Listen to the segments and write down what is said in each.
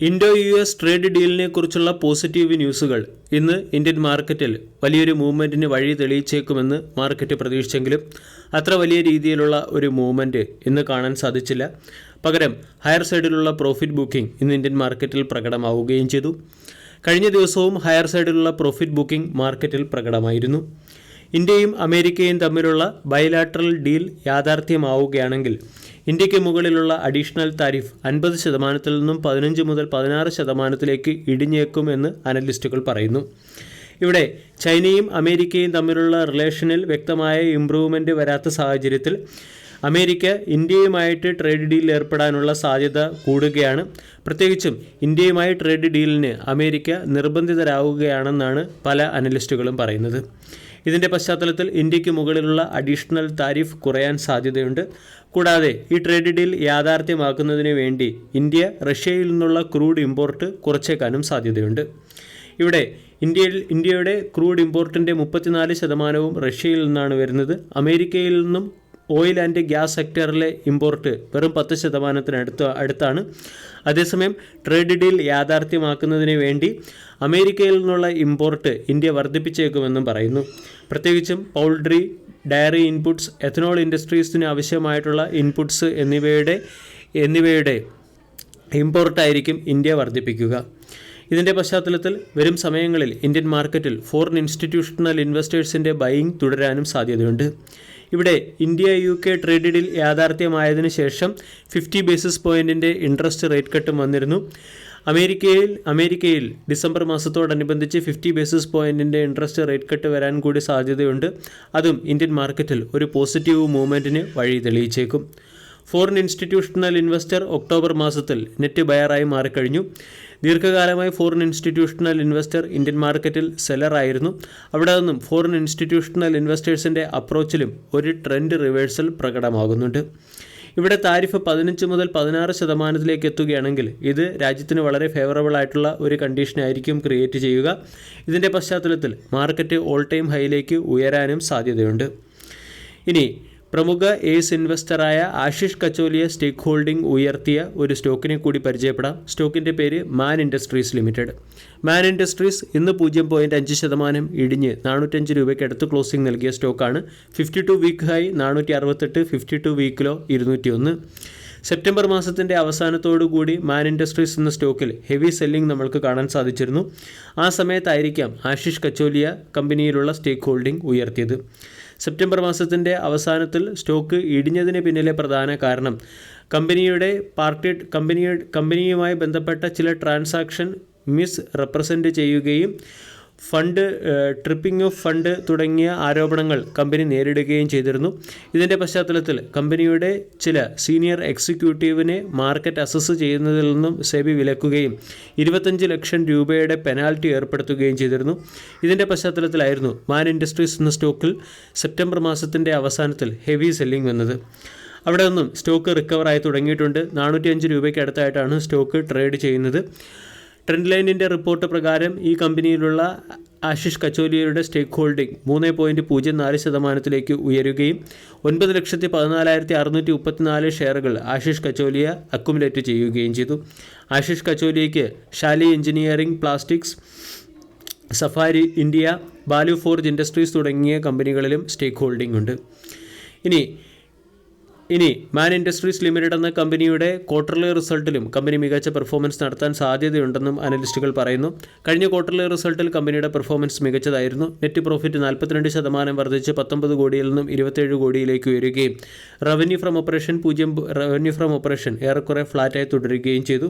Indo U S trade ഡീലിനെ കുറിച്ചുള്ള positive ന്യൂസുകൾ ഇന്ന് ഇന്ത്യൻ മാർക്കറ്റിൽ വലിയൊരു മൂവ്മെന്റിന് വഴി തെളിയിച്ചേക്കുമെന്ന് മാർക്കറ്റ് പ്രതീക്ഷിച്ചെങ്കിലും അത്ര വലിയ രീതിയിലുള്ള ഒരു മൂവ്മെന്റ് ഇന്ന് കാണാൻ സാധിച്ചില്ല. പകരം ഹയർ സൈഡിലുള്ള പ്രോഫിറ്റ് ബുക്കിംഗ് ഇന്ന് ഇന്ത്യൻ മാർക്കറ്റിൽ പ്രകടമാവുകയും ചെയ്തു. കഴിഞ്ഞ ദിവസവും ഹയർ സൈഡിലുള്ള പ്രോഫിറ്റ് ബുക്കിംഗ് മാർക്കറ്റിൽ പ്രകടമായിരുന്നു. ഇന്ത്യയും അമേരിക്കയും തമ്മിലുള്ള ബയലാട്രൽ ഡീൽ യാഥാർത്ഥ്യമാവുകയാണെങ്കിൽ ഇന്ത്യയ്ക്ക് മുകളിലുള്ള അഡീഷണൽ താരിഫ് അൻപത് ശതമാനത്തിൽ നിന്നും പതിനഞ്ച് മുതൽ പതിനാറ് ശതമാനത്തിലേക്ക് ഇടിഞ്ഞേക്കുമെന്ന് അനലിസ്റ്റുകൾ പറയുന്നു. ഇവിടെ ചൈനയും അമേരിക്കയും തമ്മിലുള്ള റിലേഷനിൽ വ്യക്തമായ ഇംപ്രൂവ്മെന്റ് വരാത്ത സാഹചര്യത്തിൽ അമേരിക്ക ഇന്ത്യയുമായിട്ട് ട്രേഡ് ഡീൽ ഏർപ്പെടാനുള്ള സാധ്യത കൂടുകയാണ്. പ്രത്യേകിച്ചും ഇന്ത്യയുമായി ട്രേഡ് ഡീലിന് അമേരിക്ക നിർബന്ധിതരാകുകയാണെന്നാണ് പല അനലിസ്റ്റുകളും പറയുന്നത്. ഇതിന്റെ പശ്ചാത്തലത്തിൽ ഇന്ത്യയ്ക്ക് മുകളിലുള്ള അഡീഷണൽ താരിഫ് കുറയാൻ സാധ്യതയുണ്ട്. കൂടാതെ ഈ ട്രേഡ് ഡീൽ യാഥാർത്ഥ്യമാക്കുന്നതിന് വേണ്ടി ഇന്ത്യ റഷ്യയിൽ നിന്നുള്ള ക്രൂഡ് ഇമ്പോർട്ട് കുറച്ചേക്കാനും സാധ്യതയുണ്ട്. ഇവിടെ ഇന്ത്യയിൽ ഇന്ത്യയുടെ ക്രൂഡ് ഇമ്പോർട്ടിന്റെ മുപ്പത്തിനാല് ശതമാനവും റഷ്യയിൽ നിന്നാണ് വരുന്നത്. അമേരിക്കയിൽ നിന്നും ഓയിൽ ആൻഡ് ഗ്യാസ് സെക്ടറിലെ ഇമ്പോർട്ട് വെറും പത്ത് ശതമാനത്തിന് അടുത്ത് അടുത്താണ്. അതേസമയം ട്രേഡ് ഡീൽ യാഥാർത്ഥ്യമാക്കുന്നതിന് വേണ്ടി അമേരിക്കയിൽ നിന്നുള്ള ഇമ്പോർട്ട് ഇന്ത്യ വർദ്ധിപ്പിച്ചേക്കുമെന്നും പറയുന്നു. പ്രത്യേകിച്ചും പൗൾട്രി ഡയറി ഇൻപുട്സ് എഥനോൾ ഇൻഡസ്ട്രീസിന് ആവശ്യമായിട്ടുള്ള ഇൻപുട്സ് എന്നിവയുടെ എന്നിവയുടെ ഇമ്പോർട്ടായിരിക്കും ഇന്ത്യ വർദ്ധിപ്പിക്കുക. ഇതിന്റെ പശ്ചാത്തലത്തിൽ വരും സമയങ്ങളിൽ ഇന്ത്യൻ മാർക്കറ്റിൽ ഫോറിൻ ഇൻസ്റ്റിറ്റ്യൂഷണൽ ഇൻവെസ്റ്റേഴ്സിന്റെ ബൈയിങ് തുടരാനും സാധ്യതയുണ്ട്. ഇവിടെ India U K trade deal യാഥാർത്ഥ്യമായതിനു ശേഷം ഫിഫ്റ്റി ബേസിസ് പോയിന്റിന്റെ ഇൻട്രസ്റ്റ് റേറ്റ് കട്ടും വന്നിരുന്നു. അമേരിക്കയിൽ അമേരിക്കയിൽ ഡിസംബർ മാസത്തോടനുബന്ധിച്ച് ഫിഫ്റ്റി ബേസിസ് പോയിന്റിന്റെ ഇൻട്രസ്റ്റ് റേറ്റ് കട്ട് വരാൻ കൂടി സാധ്യതയുണ്ട്. അതും ഇന്ത്യൻ മാർക്കറ്റിൽ ഒരു പോസിറ്റീവ് മൂവ്മെന്റിന് വഴി തെളിയിച്ചേക്കും. ഫോറിൻ ഇൻസ്റ്റിറ്റ്യൂഷണൽ ഇൻവെസ്റ്റർ ഒക്ടോബർ മാസത്തിൽ നെറ്റ് ബയറായി മാറിക്കഴിഞ്ഞു. ദീർഘകാലമായി ഫോറിൻ ഇൻസ്റ്റിറ്റ്യൂഷണൽ ഇൻവെസ്റ്റർ ഇന്ത്യൻ മാർക്കറ്റിൽ സെല്ലറായിരുന്നു അവിടെ നിന്നും ഫോറിൻ ഇൻസ്റ്റിറ്റ്യൂഷണൽ ഇൻവെസ്റ്റേഴ്സിന്റെ അപ്രോച്ചിലും ഒരു ട്രെൻഡ് റിവേഴ്സൽ പ്രകടമാകുന്നുണ്ട്. ഇവിടെ താരിഫ് പതിനഞ്ച് മുതൽ പതിനാറ് ശതമാനത്തിലേക്ക് എത്തുകയാണെങ്കിൽ ഇത് രാജ്യത്തിന് വളരെ ഫേവറബിൾ ആയിട്ടുള്ള ഒരു കണ്ടീഷനായിരിക്കും ക്രിയേറ്റ് ചെയ്യുക. ഇതിന്റെ പശ്ചാത്തലത്തിൽ മാർക്കറ്റ് ഓൾ ടൈം ഹൈയിലേക്ക് ഉയരാനും സാധ്യതയുണ്ട്. ഇനി പ്രമുഖ ഏസ് ഇൻവെസ്റ്ററായ ആശിഷ് കച്ചോലിയ സ്റ്റേക്ക് ഹോൾഡിംഗ് ഉയർത്തിയ ഒരു സ്റ്റോക്കിനെ കൂടി പരിചയപ്പെടാം. സ്റ്റോക്കിന്റെ പേര് Man Industries Limited. Man Industries ഇന്ന് പൂജ്യം പോയിന്റ് അഞ്ച് ശതമാനം ഇടിഞ്ഞ് നാനൂറ്റഞ്ച് രൂപയ്ക്ക് അടുത്ത് ക്ലോസിംഗ് നൽകിയ സ്റ്റോക്കാണ്. ഫിഫ്റ്റി ടു വീക്ക് ഹൈ നാനൂറ്റി അറുപത്തെട്ട് ഫിഫ്റ്റി ടു വീക്കിലോ ഇരുന്നൂറ്റി ഒന്ന് സെപ്റ്റംബർ മാസത്തിന്റെ അവസാനത്തോടുകൂടി മാൻ ഇൻഡസ്ട്രീസ് എന്ന സ്റ്റോക്കിൽ ഹെവി സെല്ലിംഗ് നമ്മൾക്ക് കാണാൻ സാധിച്ചിരുന്നു. ആ സമയത്തായിരിക്കാം ആശിഷ് കച്ചോലിയ കമ്പനിയിലുള്ള സ്റ്റേക്ക് ഹോൾഡിംഗ് ഉയർത്തിയത്. സെപ്റ്റംബർ മാസത്തിന്റെ അവസാനത്തിൽ സ്റ്റോക്ക് ഇടിഞ്ഞതിന് പിന്നിലെ പ്രധാന കാരണം കമ്പനിയുടെ പാർട്ടി കമ്പനിയുടെ കമ്പനിയുമായി ബന്ധപ്പെട്ട ചില ട്രാൻസാക്ഷൻ മിസ് റെപ്രസെന്റ് ചെയ്യുകയും ഫണ്ട് ട്രിപ്പിംഗ് ഓഫ് ഫണ്ട് തുടങ്ങിയ ആരോപണങ്ങൾ കമ്പനി നേരിടുകയും ചെയ്തിരുന്നു. ഇതിന്റെ പശ്ചാത്തലത്തിൽ കമ്പനിയുടെ ചില സീനിയർ എക്സിക്യൂട്ടീവിനെ മാർക്കറ്റ് അസസ് ചെയ്യുന്നതിൽ നിന്നും സെബി വിലക്കുകയും ഇരുപത്തഞ്ച് ലക്ഷം രൂപയുടെ പെനാൽറ്റി ഏർപ്പെടുത്തുകയും ചെയ്തിരുന്നു. ഇതിന്റെ പശ്ചാത്തലത്തിലായിരുന്നു മാൻ ഇൻഡസ്ട്രീസ് എന്ന സ്റ്റോക്കിൽ സെപ്റ്റംബർ മാസത്തിന്റെ അവസാനത്തിൽ ഹെവി സെല്ലിംഗ് വന്നത്. അവിടെ നിന്നും സ്റ്റോക്ക് റിക്കവറായി തുടങ്ങിയിട്ടുണ്ട്. നാനൂറ്റി അഞ്ച് രൂപയ്ക്ക് അടുത്തായിട്ടാണ് സ്റ്റോക്ക് ട്രേഡ് ചെയ്യുന്നത്. ട്രെൻഡ് ലൈനിന്റെ റിപ്പോർട്ട് പ്രകാരം ഈ കമ്പനിയിലുള്ള ആശിഷ് കച്ചോലിയുടെ സ്റ്റേക്ക് ഹോൾഡിംഗ് മൂന്ന് പോയിന്റ് പൂജ്യം നാല് ശതമാനത്തിലേക്ക് ഉയരുകയും ഒൻപത് ലക്ഷത്തി പതിനാലായിരത്തി അറുന്നൂറ്റി മുപ്പത്തിനാല് ഷെയറുകൾ ആശിഷ് കച്ചോലിയ അക്കുമുലേറ്റ് ചെയ്യുകയും ചെയ്തു. Ashish കച്ചോലിയയ്ക്ക് Shaily Engineering Plastics Safari India Balu Forge Industries തുടങ്ങിയ കമ്പനികളിലും സ്റ്റേക്ക് ഹോൾഡിംഗ് ഉണ്ട്. ഇനി ഇനി മാൻ ഇൻഡസ്ട്രീസ് ലിമിറ്റഡ് എന്ന കമ്പനിയുടെ ക്വാർട്ടർലി റിസൾട്ടിലും കമ്പനി മികച്ച പെർഫോമൻസ് നടത്താൻ സാധ്യതയുണ്ടെന്നും അനലിസ്റ്റുകൾ പറയുന്നു. കഴിഞ്ഞ ക്വാർട്ടർലി റിസൾട്ടിൽ കമ്പനിയുടെ പെർഫോമൻസ് മികച്ചതായിരുന്നു. നെറ്റ് പ്രോഫിറ്റ് നാൽപ്പത്തിരണ്ട് ശതമാനം വർദ്ധിച്ച് പത്തൊമ്പത് കോടിയിൽ നിന്നും ഇരുപത്തേഴ് കോടിയിലേക്ക് ഉയരുകയും റവന്യൂ ഫ്രം ഓപ്പറേഷൻ പൂജ്യം റവന്യൂ ഫ്രം ഓപ്പറേഷൻ ഏറെക്കുറെ ഫ്ലാറ്റായി തുടരുകയും ചെയ്തു.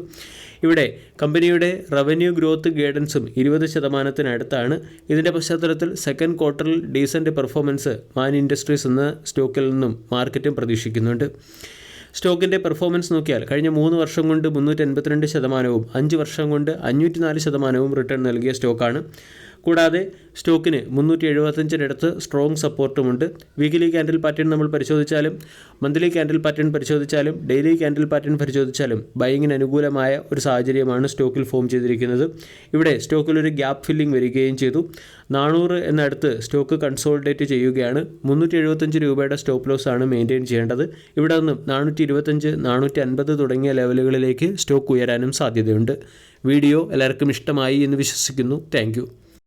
ഇവിടെ കമ്പനിയുടെ റവന്യൂ ഗ്രോത്ത് ഗൈഡൻസും ഇരുപത് ശതമാനത്തിനടുത്താണ് ഇതിന്റെ പശ്ചാത്തലത്തിൽ സെക്കൻഡ് ക്വാർട്ടറിൽ ഡീസന്റ് പെർഫോമൻസ് മാൻ ഇൻഡസ്ട്രീസ് എന്ന സ്റ്റോക്കിൽ നിന്നും മാർക്കറ്റും പ്രതീക്ഷിക്കുന്നുണ്ട് സ്റ്റോക്കിന്റെ പെർഫോമൻസ് നോക്കിയാൽ കഴിഞ്ഞ മൂന്ന് വർഷം കൊണ്ട് മുന്നൂറ്റി എൺപത്തിരണ്ട് ശതമാനവും അഞ്ച് വർഷം കൊണ്ട് അഞ്ഞൂറ്റി നാല് ശതമാനവും റിട്ടേൺ നൽകിയ സ്റ്റോക്കാണ്. കൂടാതെ സ്റ്റോക്കിന് മുന്നൂറ്റി എഴുപത്തഞ്ചിനടുത്ത് സ്ട്രോങ് സപ്പോർട്ടുമുണ്ട് വീക്കിലി ക്യാൻഡിൽ പാറ്റേൺ നമ്മൾ പരിശോധിച്ചാലും മന്ത്ലി ക്യാൻഡിൽ പാറ്റേൺ പരിശോധിച്ചാലും ഡെയിലി ക്യാൻഡിൽ പാറ്റേൺ പരിശോധിച്ചാലും ബൈങ്ങിന് അനുകൂലമായ ഒരു സാഹചര്യമാണ് സ്റ്റോക്കിൽ ഫോം ചെയ്തിരിക്കുന്നത്. ഇവിടെ സ്റ്റോക്കിൽ ഒരു ഗ്യാപ്പ് ഫില്ലിംഗ് വരികയും ചെയ്തു. നാനൂറ് എന്നടുത്ത് സ്റ്റോക്ക് കൺസോൾട്ടേറ്റ് ചെയ്യുകയാണ്. മുന്നൂറ്റി എഴുപത്തഞ്ച് രൂപയുടെ സ്റ്റോപ്പ് ലോസ് ആണ് മെയിന്റെയിൻ ചെയ്യേണ്ടത്. ഇവിടെ നിന്നും നാനൂറ്റി ഇരുപത്തഞ്ച് നാനൂറ്റി അൻപത് തുടങ്ങിയ ലെവലുകളിലേക്ക് സ്റ്റോക്ക് ഉയരാനും സാധ്യതയുണ്ട്. വീഡിയോ എല്ലാവർക്കും ഇഷ്ടമായി എന്ന് വിശ്വസിക്കുന്നു. താങ്ക്